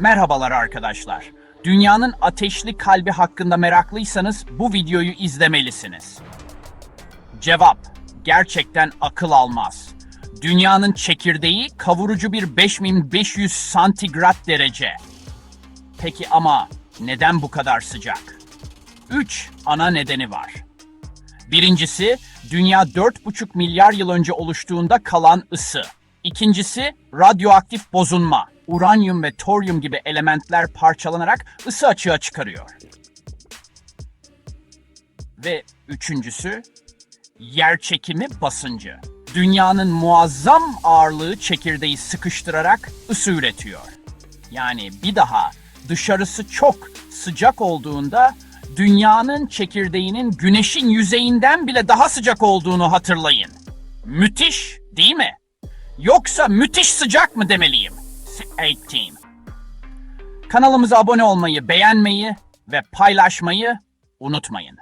Merhabalar arkadaşlar. Dünyanın ateşli kalbi hakkında meraklıysanız bu videoyu izlemelisiniz. Cevap: Gerçekten akıl almaz. Dünyanın çekirdeği kavurucu bir 5500 santigrat derece. Peki ama neden bu kadar sıcak? 3 ana nedeni var. Birincisi, dünya 4,5 milyar yıl önce oluştuğunda kalan ısı. İkincisi, radyoaktif bozulma. Uranyum ve toryum gibi elementler parçalanarak ısı açığa çıkarıyor. Ve üçüncüsü, yer çekimi basıncı. Dünyanın muazzam ağırlığı çekirdeği sıkıştırarak ısı üretiyor. Yani bir daha dışarısı çok sıcak olduğunda dünyanın çekirdeğinin güneşin yüzeyinden bile daha sıcak olduğunu hatırlayın. Müthiş, değil mi? Yoksa müthiş sıcak mı demeliyim? 18. Kanalımıza abone olmayı, beğenmeyi ve paylaşmayı unutmayın.